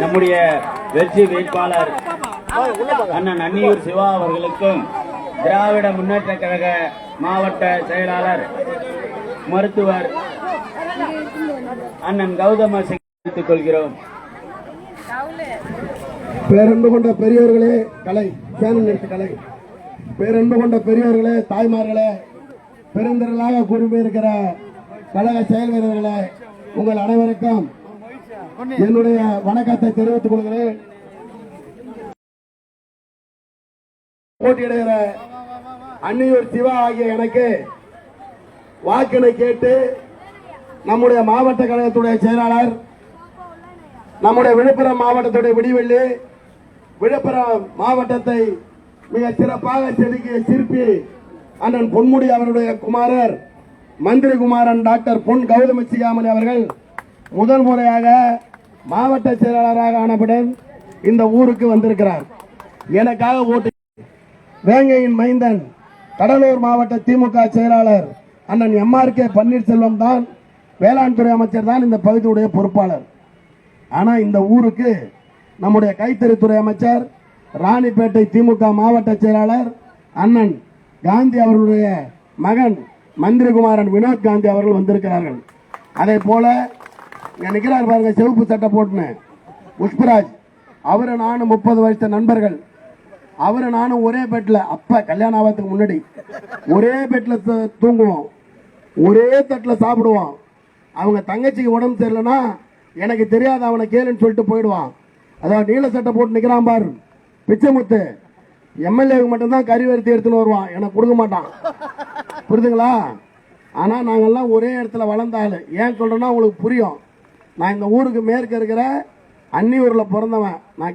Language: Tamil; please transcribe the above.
நம்முடைய வெற்றி வேட்பாளர் அண்ணன் அன்னியூர் சிவா அவர்களுக்கும் திராவிட முன்னேற்ற கழக மாவட்ட செயலாளர் மருத்துவர் அண்ணன் கௌதம சிங் கொள்கிறோம். பேரன்பு கொண்ட பெரியவர்களே கலை சேனல் நிறுத்து கலை. பேரன்பு கொண்ட பெரியவர்களே தாய்மார்களே பெருந்திரளாக குழுமி கழக செயல் வீரர்களே உங்கள் அனைவருக்கும் என்னுடைய வணக்கத்தை தெரிவித்துக் கொள்கிறேன். போட்டியிடுகிற அன்னியூர் சிவா ஆகிய எனக்கு வாக்கினை கேட்டு நம்முடைய மாவட்ட கழகத்துடைய செயலாளர் நம்முடைய விழுப்புரம் மாவட்டத்துடைய விடிவெள்ளி விழுப்புரம் மாவட்டத்தை மிக சிறப்பாக செதுக்கிய சிற்பி அண்ணன் பொன்முடி அவருடைய குமாரர் மந்திரி குமாரன் டாக்டர் பொன் கௌதம சிகாமணி அவர்கள் முதல் முறையாக மாவட்ட செயலாளராக ஆனவுடன் இந்த ஊருக்கு வந்திருக்கிறார். எனக்காக ஓட்டு வேங்கையின் மைந்தன் கடலூர் மாவட்ட திமுக செயலாளர் அண்ணன் எம்ஆர் கே பன்னீர்செல்வம் தான் வேளாண் துறை அமைச்சர் தான் இந்த பகுதியுடைய பொறுப்பாளர். ஆனா இந்த ஊருக்கு நம்முடைய கைத்தறித்துறை அமைச்சர் ராணிப்பேட்டை திமுக மாவட்ட செயலாளர் அண்ணன் காந்தி அவர்களுடைய மகன் மந்திரிகுமாரன் வினோத் காந்தி அவர்கள் வந்திருக்கிறார்கள். அதே போல நிக்கிறார் பாருங்க சிவப்பு சட்டை போட்டுன்னு. புஷ்பராஜ் அவரு நானும் முப்பது வயசு நண்பர்கள். அவரு நானும் ஒரே பெட்ல அப்ப கல்யாணம் ஆகிறதுக்கு முன்னாடி ஒரே பெட்ல தூங்குவோம். ஒரே தட்டுல சாப்பிடுவோம். அவங்க தங்கச்சிக்கு உடம்பு சரியில்லைன்னா எனக்கு தெரியாது அவனை கேளுன்னு சொல்லிட்டு போயிடுவான். அதான் நீல சட்டை போட்டு நிற்கிறான் பாரு. பிச்சைமுத்து. எம்எல்ஏவுக்கு மட்டும்தான் கறி வறுத்து எடுத்துன்னு வருவான். எனக்கு கொடுக்க மாட்டான். புரியுதுங்களா? ஆனால் நாங்கள்லாம் ஒரே இடத்துல வளர்ந்தாள் ஏன் சொல்கிறேன்னா உங்களுக்கு புரியும். நான் இந்த ஊருக்கு மேற்க இருக்கிற அன்னியூரில் பிறந்தவன். நான்